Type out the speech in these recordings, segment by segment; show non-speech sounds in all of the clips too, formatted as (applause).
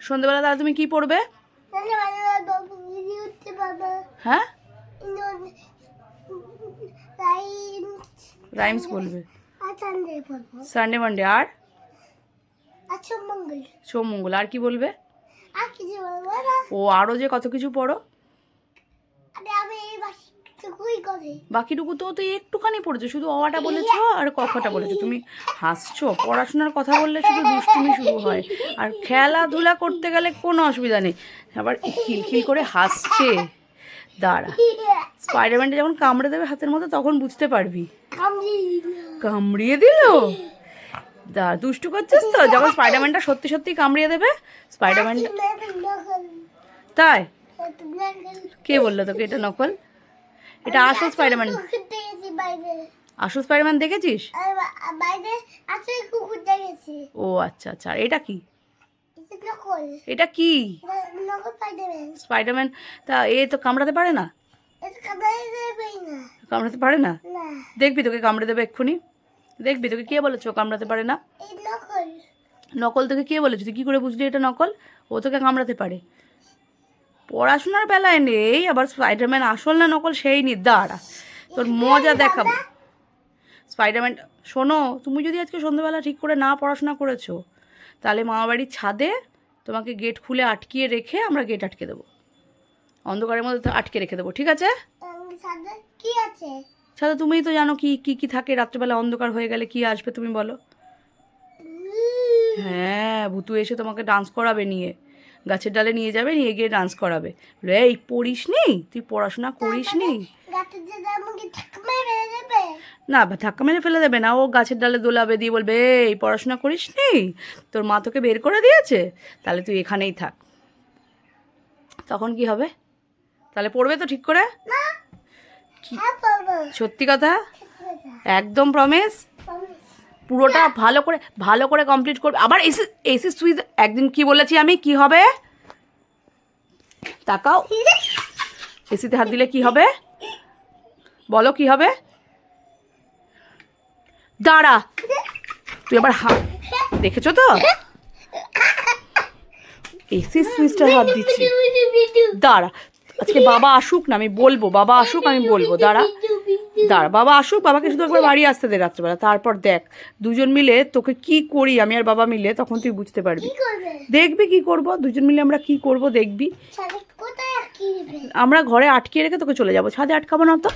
সন্ধ্যেবেলা তাহলে তুমি কি পড়বে? হ্যাঁ? রাইমস বলবে। সানডে মানডে আর? আচ্ছা মঙ্গল সোম মঙ্গল আর কি বলবে ও আরও যে কত কিছু পড়ো? আমি এই করি বাকিটুকু তো তুই একটুখানি পড়েছো শুধু অওয়াটা বলেছ আর কখটা বলেছ। তুমি হাসছো পড়াশোনার কথা বললে শুধু দুষ্টুমি শুরু হয়। আর খেলাধুলা করতে গেলে কোনো অসুবিধা নেই। আবার খিলখিল করে হাসছে। দাঁড়া স্পাইডারম্যানটা যখন কামড়ে দেবে হাতের মধ্যে তখন বুঝতে পারবি। কামড়িয়ে দিল। দা দুষ্টু করছিস তো? যখন স্পাইডারম্যানটা সত্যি সত্যি কামড়িয়ে দেবে স্পাইডারম্যানটা তাই? কে বলল তোকে এটা নকল? এটা আসল স্পাইডারম্যান আসল স্পাইডারম্যান দেখেছিস? ও আচ্ছা আচ্ছা। এটা কি? এটা কি? স্পাইডারম্যান তা এ তো কামড়াতে পারে না? কামড়াতে পারে না? দেখবি তোকে কামড়ে দেবে এক্ষুনি। দেখবি তোকে কে বলেছ কামড়াতে পারে না? নকল তোকে কে বলেছ? তুই কী করে বুঝলি এটা নকল? ও তোকে কামড়াতে পারে। পড়াশোনার বেলায় নেই আবার স্পাইডারম্যান আসল না নকল সেই নি দাঁড়া। তোর মজা দেখাবো। স্পাইডারম্যান শোনো তুমি যদি আজকে সন্ধ্যেবেলা ঠিক করে না পড়াশোনা করেছ তাহলে মামাবাড়ির ছাদে তোমাকে গেট খুলে আটকিয়ে রেখে আমরা গেট আটকে দেবো। অন্ধকারের মধ্যে তো আটকে রেখে দেবো ঠিক আছে? কি আছে? ছাদে তুমিই তো জানো কি কি কি থাকে রাত্রেবেলা অন্ধকার হয়ে গেলে কি আসবে তুমি বলো। হ্যাঁ ভুতু এসে তোমাকে ডান্স করাবে নিয়ে। গাছের ডালে নিয়ে যাবে নিয়ে গিয়ে ডান্স করাবে। এই পড়িস নি? তুই পড়াশোনা করিস নি? না ধাক্কা মেরে ফেলে দেবে না। ও গাছের ডালে দোলাবে দিয়ে বলবে এই পড়াশোনা করিস নি? তোর মা তোকে বের করে দিয়েছে? তাহলে তুই এখানেই থাক। তখন কি হবে? তাহলে পড়বে তো ঠিক করে? হ্যাঁ সত্যি কথা? একদম প্রমিস পুরোটা ভালো করে ভালো করে কমপ্লিট করবে। আবার এসি এসি সুইচ একদিন কি বলেছি আমি? কি হবে? তাকাও। এসিতে হাত দিলে কি হবে? বলো কি হবে? দাঁড়া। তুই আবার হাত, দেখেছ তো? এসি সুইচটা হাত দিচ্ছি। দাঁড়া। আজকে বাবা আসুক না, আমি বলব, বাবা আসুক, আমি বলব। দাঁড়া। দাঁড়া বাবা আসুক বাবাকে শুধু একবার বাড়ি আসতে দে রাত্রেবেলা। তারপর দেখ দুজন মিলে তোকে কি করি আমি আর বাবা মিলে তখন তুই বুঝতে পারবি। দেখবি কি করব দুজন মিলে আমরা কি করব দেখবি। আটকে আমরা ঘরে আটকিয়ে রেখে তোকে চলে যাব। ছাদে আটকাবো না তো।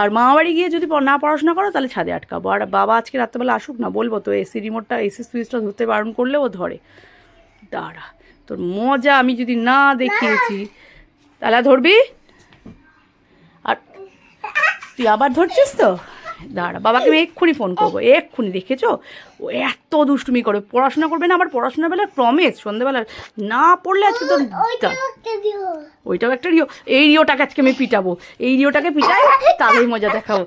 আর মামা বাড়ি গিয়ে যদি না পড়াশোনা করো তাহলে ছাদে আটকাবো। আর বাবা আজকে রাত্রেবেলা আসুক না বলব তো এসি রিমোটটা এসি সুইচটা ধরতে বারণ করলে ও ধরে। দাঁড়া তোর মজা আমি যদি না দেখিয়েছি তাহলে ধরবি? তুই আবার ধরছিস তো দাঁড়া বাবাকে আমি এক্ষুনি ফোন করব এক্ষুনি দেখেছ ও এত দুষ্টুমি করে পড়াশোনা করবে না আবার পড়াশোনা বেলায় প্রমিস সন্ধ্যেবেলা না পড়লে আজকে তো ওইটা ওইটাও একটা রিও এই রিওটাকে আজকে আমি পিটাবো এই রিওটাকে পিটাই তাহলেই মজা দেখাবো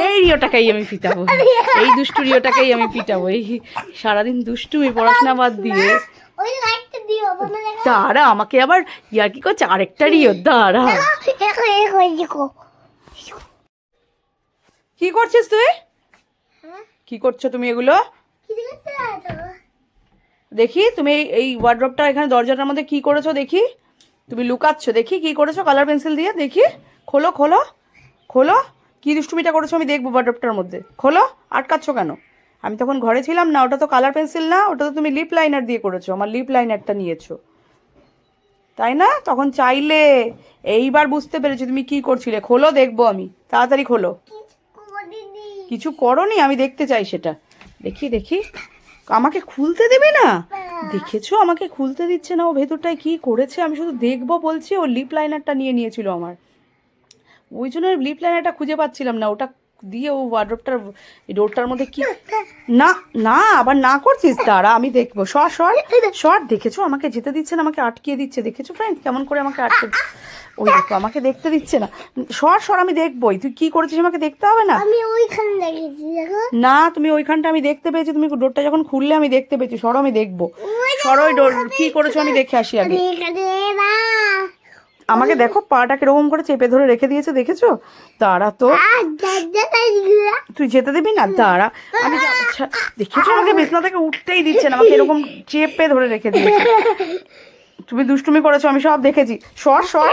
এই রিওটাকেই আমি পিটাবো এই দুষ্টু রিওটাকেই আমি পিটাবো এই সারাদিন দুষ্টুমি পড়াশোনা বাদ দিয়ে বলে দাঁড়া আমাকে আবার ইয়ার কি করছে আরেকটা রিও দাঁড়া কি করছিস তুই? হ্যাঁ? কি করছ তুমি এগুলো? দেখি তুমি এই- ওয়ার্ড্রপটা এখানে দরজাটার মধ্যে কি করেছ দেখি। তুমি লুকাচ্ছ দেখি কি করেছ কালার পেন্সিল দিয়ে দেখি। খোলো খোলো খোলো। কি দুষ্টুমিটা করেছ আমি দেখব ওয়ার্ড্রপটার মধ্যে। খোলো আটকাচ্ছ কেন? আমি তখন ঘরে ছিলাম না ওটা তো কালার পেন্সিল না ওটা তো তুমি লিপ লাইনার দিয়ে করেছ আমার লিপ লাইনারটা নিয়েছো। তাই না? তখন চাইলে এইবার বুঝতে পেরেছি তুমি কি করছিলে। খোলো দেখব আমি। তাড়াতাড়ি খোলো। কিছু করনি, আমি দেখতে চাই সেটা। দেখি দেখি। আমাকে খুলতে দেবে না? দেখেছ? আমাকে খুলতে দিচ্ছে না। ও ভেতরটায় কি করেছে? আমি শুধু দেখব বলছি, ও লিপ লাইনারটা নিয়ে নিয়েছিল আমার। ওই জন্য লিপ লাইনারটা খুঁজে পাচ্ছিলাম না। ওটা দিয়ে ও ওয়ার্ড্রপটার ডোরটার মধ্যে কি না না, আবার না করছিস? তারা আমি দেখব। সর সর সর। দেখেছ? আমাকে যেতে দিচ্ছে না, আমাকে আটকিয়ে দিচ্ছে। দেখেছ ফ্রেন্ড কেমন করে আমাকে আটকে ওই দেখো আমাকে দেখতে দিচ্ছে না। সর সর আমি দেখবোই। তুই কি করেছিস আমাকে দেখতে হবে না? আমি ওইখানে দেখেছি না তুমি ওইখানটা আমি দেখতে পেয়েছি। তুমি ডোরটা যখন খুললে আমি দেখতে পেয়েছি। সরো আমি দেখব। সরো ওই ডোর কি করেছ আমি দেখে আসি আগে। আমাকে দেখো পাটা কীরকম করে চেপে ধরে রেখে দিয়েছে দেখেছ? দাঁড়া তো। তুই যেতে দিবি না? দাঁড়া। আমি আচ্ছা, দেখেছ আমাকে বিছনা থেকে উঠতেই দিচ্ছে না? আমাকে এরকম চেপে ধরে রেখে দিয়েছে। (laughs) তুমি দুষ্টুমি করেছ আমি সব দেখেছি। সর সর।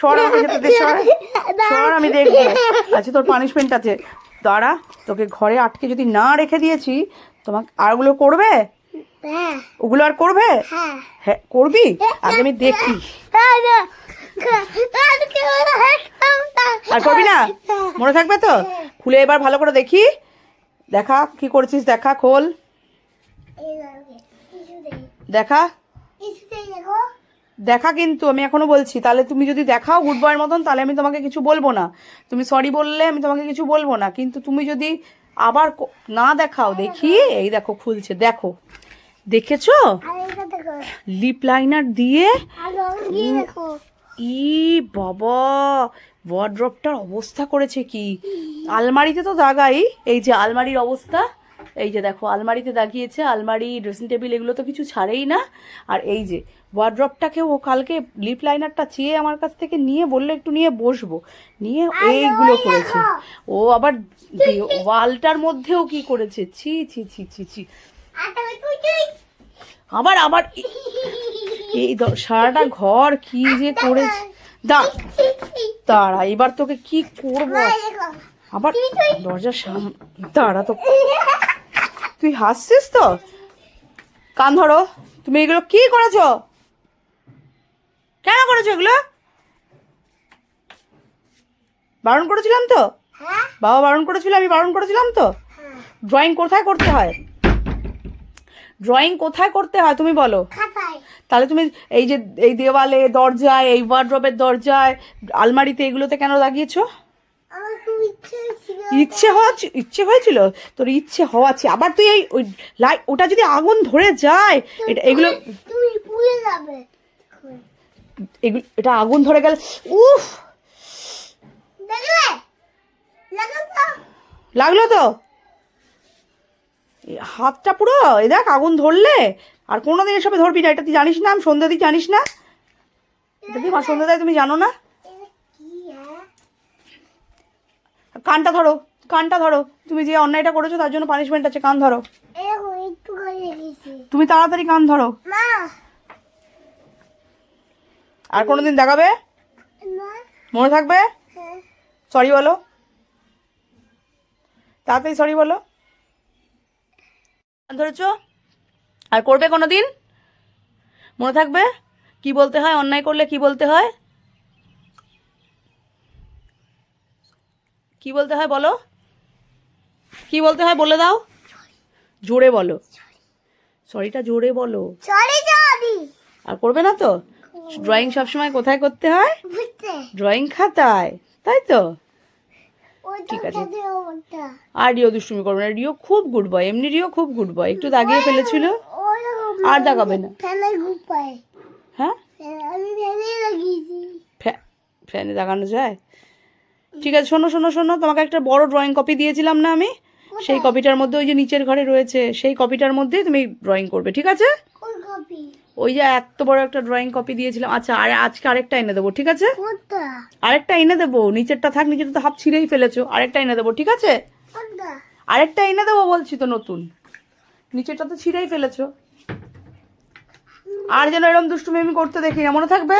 সর আমাকে যেতে দে সর। সর আমি দেখব। আচ্ছা তোর পানিশমেন্ট আছে। দাঁড়া তোকে ঘরে আটকে যদি না রেখে দিয়েছি তোমাকে আর ওগুলো করবে? হ্যাঁ। ওগুলো আর করবে? হ্যাঁ। হ্যাঁ করবি? আগে আমি দেখি আর করবি না? মনে থাকবে তো? খুলে এবার ভালো করে দেখি। দেখা কি করেছিস দেখা খোল। দেখা। দেখা কিন্তু আমি এখনও বলছি তাহলে তুমি যদি দেখাও গুড বয়ের মতন তাহলে আমি তোমাকে কিছু বলব না। তুমি সরি বললে আমি তোমাকে কিছু বলব না। কিন্তু তুমি যদি আবার না দেখাও দেখি এই দেখো খুলছে দেখো। দেখেছ? লিপ লাইনার দিয়ে ই বাবা ওয়ার্ড্রপটার অবস্থা করেছে কি? আলমারিতে তো দাগাই এই যে আলমারির অবস্থা এই যে দেখো আলমারিতে দাগিয়েছে আলমারি ড্রেসিং টেবিল এগুলো তো কিছু ছাড়েই না। আর এই যে ওয়ার্ড্রপটাকে ও কালকে লিপ লাইনারটা চেয়ে আমার কাছ থেকে নিয়ে বলল একটু নিয়ে বসবো। নিয়ে এইগুলো করেছে। ও আবার ওয়ালটার মধ্যেও কি করেছে? ছি ছি ছি ছি ছি। আবার আবার এই সারাটা ঘর কি যে করেছে? দা দাঁড়া এবার তোকে কি করব? আবার দরজার সামনে দাঁড়া তো। তুই হাসছিস তো? কান ধরো। তুমি এগুলো কি করেছ? কেন করেছ এগুলো? বারণ করেছিলাম তো? বাবা বারণ করেছিল আমি বারণ করেছিলাম তো? ড্রয়িং কোথায় করতে হয়? ড্রয়িং কোথায় করতে হয় তুমি বলো? তাহলে তুমি এই যে এই দেওয়ালে দরজায় এই ওয়ার্ড্রবের দরজায় আলমারিতে এগুলোতে কেন লাগিয়েছো? ইচ্ছে হওয়া ইচ্ছে হয়েছিল তোর ইচ্ছে হওয়া আছে আবার তুই এই ওই লাইট ওটা যদি আগুন ধরে যায় এটা এগুলো তুমি পুড়ে যাবে। এগুলো এটা আগুন ধরে গেল উফ! লাগল তো? হাতটা পুরো এ দেখ আগুন ধরলে। আর কোনোদিন এসবে ধরবি না এটা তুই জানিস না আমি সন্ধ্যা দিই জানিস না। এটা তুই মা সন্ধ্যা দেয় তুমি জানো না এটা কি হ্যাঁ কানটা ধরো কানটা ধরো। তুমি যে অন্যায়টা করেছ তার জন্য পানিশমেন্ট আছে কান ধরো। তুমি তাড়াতাড়ি কান ধরো। আর কোনোদিন দেখাবে? মনে থাকবে? হ্যাঁ। সরি বলো। তাড়াতাড়ি সরি বলো। ধরেছ? আর করবে কোনো দিন মনে থাকবে? কি বলতে হয়? অন্যায় করলে কি বলতে হয়? কি বলতে হয় বলো? কি বলতে হয় বলে দাও? জোরে বলো। সরিটা জোরে বলো। আর করবে না তো? ড্রয়িং সবসময় কোথায় করতে হয়? ড্রয়িং খাতায় তাই তো? ঠিক আছে। আর রিও দুষ্টুমি করবে না। রিও খুব গুড বয় এমনি রিও খুব গুড বয় একটু দাগিয়ে ফেলেছিল। আর দাগাবে না। হ্যাঁ? ফ্যানে দাগানো যায়? ঠিক আছে শোনো শোনো শোনো তোমাকে একটা বড় ড্রয়িং কপি দিয়েছিলাম না আমি? সেই কপিটার মধ্যে ওই যে নিচের ঘরে রয়েছে সেই কপিটার মধ্যেই তুমি ড্রয়িং করবে ঠিক আছে? কপি ওই যে এত বড় একটা ড্রয়িং কপি দিয়েছিলাম আচ্ছা আর আজকে আরেকটা এনে দেবো ঠিক আছে? আরেকটা এনে দেবো নিচেরটা থাক নিচেরটা তো হাফ ছিঁড়েই ফেলেছো আরেকটা এনে দেবো ঠিক আছে? আরেকটা এনে দেবো বলছি তো নতুন নিচেরটা তো ছিঁড়েই ফেলেছো। আর যেন এরকম দুষ্টুমি আমি করতে দেখি না মনে থাকবে?